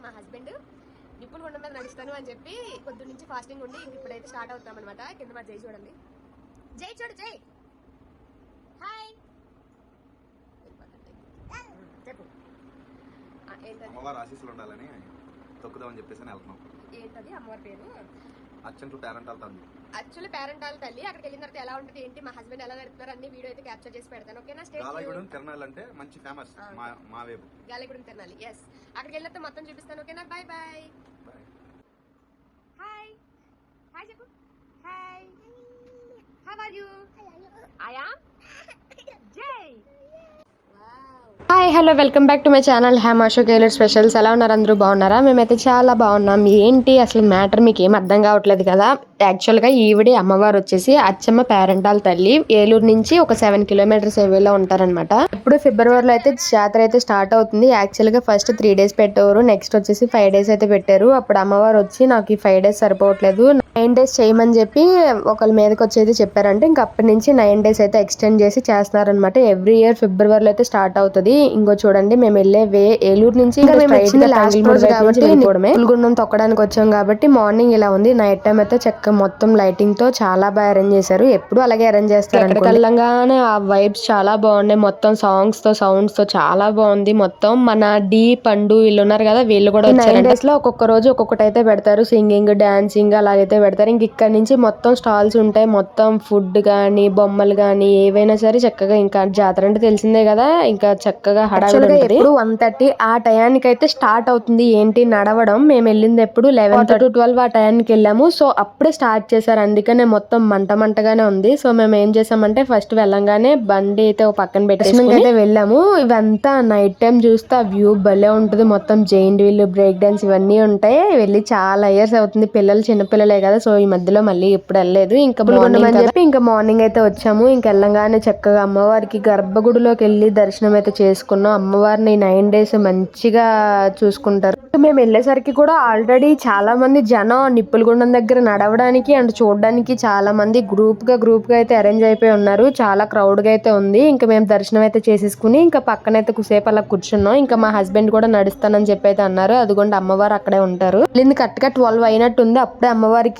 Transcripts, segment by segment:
మా హస్బెండ్ నిప్పులు గుండం మీద నడుస్తాను అని చెప్పి పొద్దు నుంచి ఫాస్టింగ్ ఉండి ఇంక ఇప్పుడైతే స్టార్ట్ అవుతాం అనమాట కింద మా జై చూడండి. జై చూడు జై. హాయ్ చెప్పు. ఆ, ఏంటది? అమ్మవారు ఆశీస్సులు ఉండాలని తొక్కుదామని చెప్పేసి వెళ్తున్నాం. ఏంటది? అమ్మవారి పేరు? అచ్చంట్లు పేరెంట్ వెళ్తాను యాక్చువల్లీ పేరెంట్ వాళ్ళ తల్లి అక్కడికి వెళ్ళిన తర్వాత ఎలా ఉంటుంది ఏంటి మా హస్బెండ్ ఎలా నడుపుతున్నారు అన్ని వీడియో అయితే క్యాప్చర్ చేసి పెడతాను. ఓకేనా స్టేట్ గాలగూడెం తిరణాలు అంటే మంచి ఫేమస్. మా మా వైపు. గాలిగూడెం తిరణాలి ఎస్ అక్కడికి వెళ్ళిన తర్వాత మొత్తం చూపిస్తాను. ఓకేనా బాయ్ బాయ్. హాయ్ హాయ్ చెప్పు. Hi how are you I am Jai hi hello welcome back to my channel Ham Ashok గేలర్ స్పెషల్స్. ఎలా ఉన్నారు అందరూ? బాగున్నారా? మేమైతే చాలా బాగున్నాం. ఏంటి అసలు మ్యాటర్ మీకు ఏం అర్థం కావట్లేదు కదా? యాక్చువల్గా ఈవిడే అమ్మవారు వచ్చేసి అచ్చమ్మ పేరెంటాల తల్లి. ఏలూరు నుంచి ఒక సెవెన్ కిలోమీటర్స్ ఏవేలో ఉంటారనమాట ఇప్పుడు ఫిబ్రవరిలో అయితే జాతర అయితే స్టార్ట్ అవుతుంది. యాక్చువల్గా ఫస్ట్ త్రీ డేస్ పెట్టేవారు. నెక్స్ట్ వచ్చేసి ఫైవ్ డేస్ అయితే పెట్టారు. అప్పుడు అమ్మవారు వచ్చి నాకు ఈ ఫైవ్ డేస్ సరిపోవట్లేదు. నైన్ డేస్ చేయమని చెప్పి ఒకళ్ళ మీదకి వచ్చి అయితే చెప్పారంటే ఇంకా అప్పటి నుంచి నైన్ డేస్ అయితే ఎక్స్టెండ్ చేసి చేస్తున్నారనమాట ఎవ్రీ ఇయర్ ఫిబ్రవరిలో అయితే స్టార్ట్ అవుతుంది. ఇంకో చూడండి మేము వెళ్ళే వే ఏలూరు నుంచి ఇంకా మేము వచ్చింది లాస్ట్ రోజు కాబట్టి పుల్గుండం తొక్కడానికి వచ్చాం కాబట్టి మార్నింగ్ ఇలా ఉంది. నైట్ టైం అయితే చక్క మొత్తం లైటింగ్తో చాలా బాగా అరేంజ్ చేశారు. ఎప్పుడు అలాగే అరేంజ్ చేస్తారు ఎక్కడికి వెళ్ళంగానే ఆ వైబ్స్ చాలా బాగున్నాయి. మొత్తం సాంగ్స్తో సౌండ్స్తో చాలా బాగుంది. మొత్తం మన డి పండు వీళ్ళు ఉన్నారు కదా వీళ్ళు కూడా నైన్ డేస్లో ఒక్కొక్క రోజు ఒక్కొక్కటి అయితే పెడతారు. సింగింగ్ డాన్సింగ్ అలాగైతే పెడతారు. ఇంక ఇక్కడ నుంచి మొత్తం స్టాల్స్ ఉంటాయి. మొత్తం ఫుడ్ గానీ బొమ్మలు గానీ ఏవైనా సరే చక్కగా ఇంకా జాతర అంటే తెలిసిందే కదా. ఇంకా చక్కగా హడావిడి ఎప్పుడు వన్ థర్టీ ఆ టయానికి అయితే స్టార్ట్ అవుతుంది. ఏంటి నడవడం? మేము వెళ్ళింది ఎప్పుడు లెవెన్ టు ట్వెల్వ్ ఆ టయానికి వెళ్ళాము. సో అప్పుడే స్టార్ట్ చేశారు. అందుకనే మొత్తం మంట మంటగానే ఉంది. సో మేము ఏం చేసామంటే ఫస్ట్ వెళ్ళంగానే బండి అయితే ఒక పక్కన పెట్టేసి అయితే వెళ్ళాము. ఇవంతా నైట్ టైం చూస్తే ఆ వ్యూ భలే ఉంటుంది. మొత్తం జైంట్ వీల్ బ్రేక్ డాన్స్ ఇవన్నీ ఉంటాయి. వెళ్ళి చాలా ఇయర్స్ అవుతుంది. పిల్లలు చిన్న పిల్లలే కదా సో ఈ మధ్యలో మళ్ళీ ఇప్పుడు వెళ్ళలేదు. ఇంకా మార్నింగ్ అని చెప్పి ఇంకా మార్నింగ్ అయితే వచ్చాము. ఇంకా వెళ్ళంగానే చక్కగా అమ్మవారికి గర్భగుడిలోకి వెళ్ళి దర్శనం అయితే చేసుకున్నాం. అమ్మవారిని నైన్ డేస్ మంచిగా చూసుకుంటారు. మేము వెళ్ళేసరికి కూడా ఆల్రెడీ చాలా మంది జనం నిప్పులగుండం దగ్గర నడవడానికి అండ్ చూడడానికి చాలా మంది గ్రూప్గా గ్రూప్గా అయితే అరేంజ్ అయిపోయి ఉన్నారు. చాలా క్రౌడ్గా అయితే ఉంది. ఇంకా మేము దర్శనం అయితే చేసేసుకుని ఇంకా పక్కనైతే కుసేపు అలా కూర్చున్నాం. ఇంకా మా హస్బెండ్ కూడా నడుస్తానని చెప్పి అయితే అన్నారు. అదిగోండి అమ్మవారు అక్కడే ఉంటారు. వెళ్ళింది కరెక్ట్గా ట్వెల్వ్ అయినట్టు ఉంది అప్పుడే అమ్మవారికి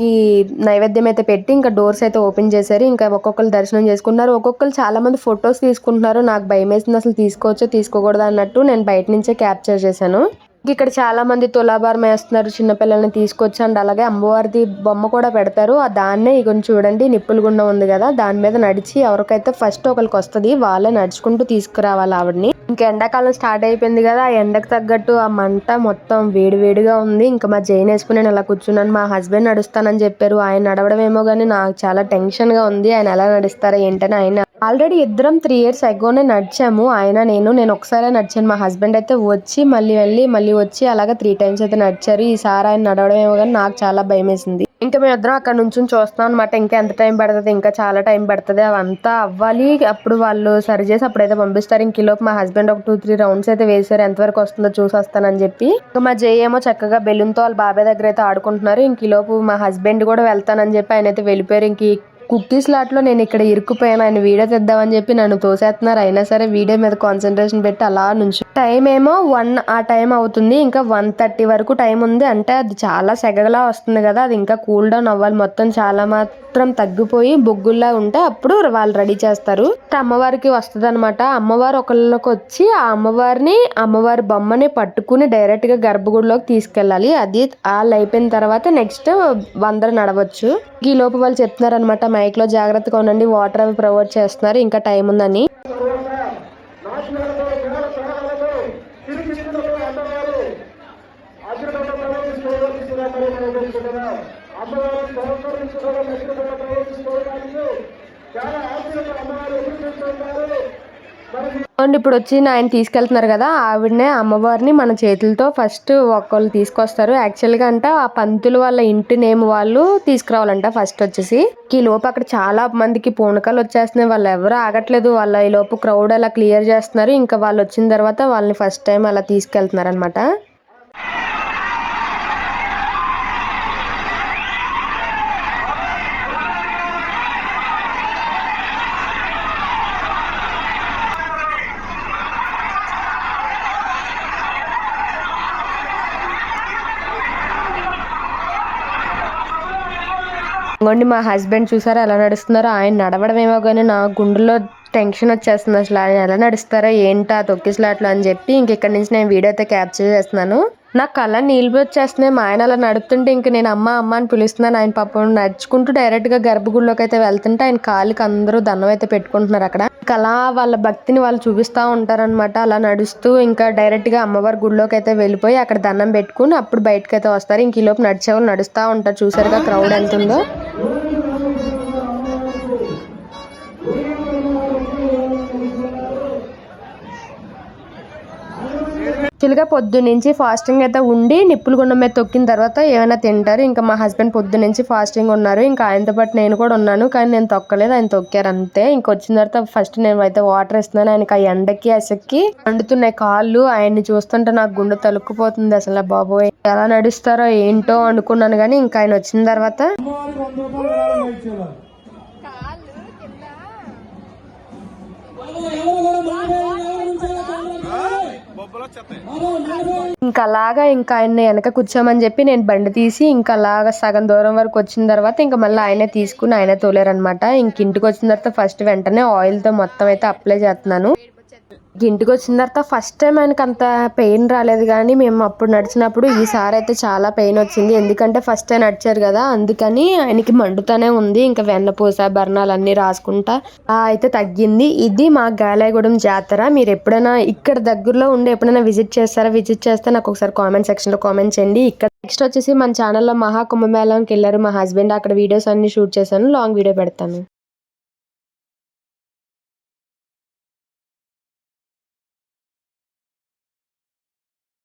నైవేద్యం అయితే పెట్టి ఇంకా డోర్స్ అయితే ఓపెన్ చేశారు. ఇంకా ఒక్కొక్కరు దర్శనం చేసుకున్నారు. ఒక్కొక్కరు చాలా మంది ఫొటోస్ తీసుకుంటున్నారు. నాకు భయం వేసింది అసలు తీసుకోవచ్చో తీసుకోకూడదు అన్నట్టు నేను బయట నుంచే క్యాప్చర్ చేశాను. ఇక్కడ చాలా మంది తులాభారం వేస్తున్నారు చిన్నపిల్లల్ని తీసుకొచ్చి అండ్ అలాగే అమ్మవారిది బొమ్మ కూడా పెడతారు. ఆ దాన్నే కొంచెం చూడండి నిప్పులు గుండం ఉంది కదా దాని మీద నడిచి ఎవరికైతే ఫస్ట్ ఒకరికి వస్తుంది వాళ్ళే నడుచుకుంటూ తీసుకురావాలి ఆవిడని. ఇంకా ఎండాకాలం స్టార్ట్ అయిపోయింది కదా ఆ ఎండకు తగ్గట్టు ఆ మంట మొత్తం వేడి వేడిగా ఉంది. ఇంకా మా జైన్ వేసుకుని నేను అలా కూర్చున్నాను. మా హస్బెండ్ నడుస్తానని చెప్పారు. ఆయన నడవడం ఏమో కానీ నాకు చాలా టెన్షన్గా ఉంది. ఆయన ఎలా నడుస్తారా ఏంటని ఆయన ఆల్రెడీ ఇద్దరం త్రీ ఇయర్స్ అగోనే నడిచాము. ఆయన నేను నేను ఒకసారి నడిచాను. మా హస్బెండ్ అయితే వచ్చి మళ్ళీ వెళ్ళి మళ్ళీ వచ్చి అలాగా త్రీ టైమ్స్ అయితే నడిచారు. ఈసారి ఆయన నడవడం ఏమో కానీ నాకు చాలా భయం వేసింది ఇంకా మేము ఇద్దరం అక్కడ నుంచి చూస్తాం అనమాట ఇంకా ఎంత టైం పడుతుంది ఇంకా చాలా టైం పడుతుంది. అవంతా అవ్వాలి. అప్పుడు వాళ్ళు సరి చేసి అప్పుడైతే పంపిస్తారు. ఇంక ఈలోపు మా హస్బెండ్ ఒక టూ త్రీ రౌండ్స్ అయితే వేసారు ఎంతవరకు వస్తుందో చూసి వస్తానని చెప్పి. ఇంకా మా జై ఏమో చక్కగా బెలూన్తో వాళ్ళ బాబాయ్ దగ్గర అయితే ఆడుకుంటున్నారు. ఇంక ఈలోపు మా హస్బెండ్ కూడా వెళ్తానని చెప్పి ఆయన అయితే వెళ్ళిపోయారు. ఇంక కుక్కీస్ లాట్లో నేను ఇక్కడ ఇరుక్కుపోయాను ఆయన వీడియో తెద్దామని చెప్పి నన్ను తోసేస్తున్నారు. అయినా సరే వీడియో మీద కాన్సన్ట్రేషన్ పెట్టి అలా నుంచి టైం ఏమో వన్ ఆ టైం అవుతుంది. ఇంకా వన్ థర్టీ వరకు టైం ఉంది. అంటే అది చాలా సెగలా వస్తుంది కదా. అది ఇంకా కూల్ డౌన్ అవ్వాలి. మొత్తం చాలా మాత్రం తగ్గిపోయి బొగ్గుల్లా ఉంటే అప్పుడు వాళ్ళు రెడీ చేస్తారు. అమ్మవారికి వస్తుంది అనమాట అమ్మవారు ఒకళ్ళకి వచ్చి ఆ అమ్మవారిని అమ్మవారి బొమ్మని పట్టుకుని డైరెక్ట్గా గర్భగుడిలోకి తీసుకెళ్ళాలి. అది వాళ్ళు అయిపోయిన తర్వాత నెక్స్ట్ వందరు నడవచ్చు. ఈ లోపు వాళ్ళు చెప్తున్నారు అనమాట మైక్లో జాగ్రత్తగా ఉండండి. వాటర్ అవి ప్రొవైడ్ చేస్తున్నారు. ఇంకా టైం ఉందని. తిరిగిస్తున్నప్పుడు అమ్మవారు అగ్రగంట ప్రవేశించుకోవాల్సిందిగా మనం అమ్మవారు సంస్కరించుకోవడం అగ్రగంట ప్రవేశించుకోవడానికి చాలా ఆశలతో అమ్మవారు ఎదురు చూస్తున్నారు మరి అండ్ ఇప్పుడు వచ్చి ఆయన తీసుకెళ్తున్నారు కదా ఆవిడనే అమ్మవారిని మన చేతులతో ఫస్ట్ ఒక్కళ్ళు తీసుకొస్తారు. యాక్చువల్గా అంటే ఆ పంతులు వాళ్ళ ఇంటి నేమ్ వాళ్ళు తీసుకురావాలంట ఫస్ట్ వచ్చేసి. ఈ లోపు అక్కడ చాలా మందికి పూనకాలు వచ్చేస్తున్నాయి. వాళ్ళు ఎవరు ఆగట్లేదు. వాళ్ళ ఈ లోపు క్రౌడ్ అలా క్లియర్ చేస్తున్నారు. ఇంకా వాళ్ళు వచ్చిన తర్వాత వాళ్ళని ఫస్ట్ టైం అలా తీసుకెళ్తున్నారు అనమాట ఇంకోండి మా హస్బెండ్ చూసారా ఎలా నడుస్తున్నారో? ఆయన నడవడం ఏమో కానీ నా గుండెలో టెన్షన్ వచ్చేస్తుంది అసలు. ఆయన ఎలా నడుస్తారో ఏంటా తొక్కిసలాట్లు అని చెప్పి ఇంక ఇక్కడ నుంచి నేను వీడియో అయితే క్యాప్చర్ చేస్తున్నాను. నా కళ్ళ నీళ్ళు వచ్చేస్తున్నాయి. మా ఆయన అలా నడుపుతుంటే ఇంక నేను అమ్మ అమ్మ అని పిలుస్తున్నాను. ఆయన పాపం నడుచుకుంటూ డైరెక్ట్గా గర్భగుడిలోకి అయితే వెళ్తుంటే ఆయన కాలుకి అందరూ దండం అయితే పెట్టుకుంటున్నారు అక్కడ. ఇంకా అలా వాళ్ళ భక్తిని వాళ్ళు చూపిస్తూ ఉంటారనమాట అలా నడుస్తూ ఇంకా డైరెక్ట్గా అమ్మవారి గుడిలోకి అయితే వెళ్ళిపోయి అక్కడ దండం పెట్టుకుని అప్పుడు బయటకు అయితే వస్తారు. ఇంక ఈ లోపు నడిచే వాళ్ళు నడుస్తూ ఉంటారు. చూసారుగా క్రౌడ్ ఎంత ఉందో యాక్చువల్గా పొద్దు నుంచి ఫాస్టింగ్ అయితే ఉండి నిప్పులు గుండం మీద తొక్కిన తర్వాత ఏమైనా తింటారు. ఇంకా మా హస్బెండ్ పొద్దు నుంచి ఫాస్టింగ్ ఉన్నారు. ఇంకా ఆయనతో పాటు నేను కూడా ఉన్నాను. కానీ నేను తొక్కలేదు. ఆయన తొక్కారు అంతే. ఇంకా వచ్చిన తర్వాత ఫస్ట్ నేను అయితే వాటర్ ఇస్తున్నాను ఆయనకి ఆ ఎండకి అసక్కి వండుతున్నాయి కాళ్ళు. ఆయన్ని చూస్తుంటే నాకు గుండె తలుక్కుపోతుంది. అసలు బాబోయ్ ఎలా నడుస్తారో ఏంటో అనుకున్నాను. కానీ ఇంకా ఆయన వచ్చిన తర్వాత అలాగా ఇంకా ఆయన్ని వెనక కూర్చోమని చెప్పి నేను బండి తీసి ఇంకా అలాగా సగం దూరం వరకు వచ్చిన తర్వాత ఇంకా మళ్ళీ ఆయనే తీసుకుని ఆయనే తోలేరనమాట ఇంక ఇంటికి వచ్చిన తర్వాత ఫస్ట్ వెంటనే ఆయిల్తో మొత్తం అయితే అప్లై చేస్తున్నాను. ఇంటికి వచ్చిన తర్వాత ఫస్ట్ టైం ఆయనకు అంత పెయిన్ రాలేదు కానీ మేము అప్పుడు నడిచినప్పుడు ఈసారి అయితే చాలా పెయిన్ వచ్చింది. ఎందుకంటే ఫస్ట్ టైం నడిచారు కదా అందుకని ఆయనకి మండుతానే ఉంది. ఇంకా వెన్నపూస బర్ణాలు అన్నీ రాసుకుంటా అయితే తగ్గింది. ఇది మా గాలాయగూడెం జాతర. మీరు ఎప్పుడైనా ఇక్కడ దగ్గరలో ఉండి ఎప్పుడైనా విజిట్ చేస్తారా? విజిట్ చేస్తే నాకు ఒకసారి కామెంట్ సెక్షన్లో కామెంట్ చేయండి. ఇక్కడ నెక్స్ట్ వచ్చేసి మన ఛానల్లో మహా కుంభమేళంకి వెళ్ళారు మా హస్బెండ్ అక్కడ వీడియోస్ అన్ని షూట్ చేశాను. లాంగ్ వీడియో పెడతాను.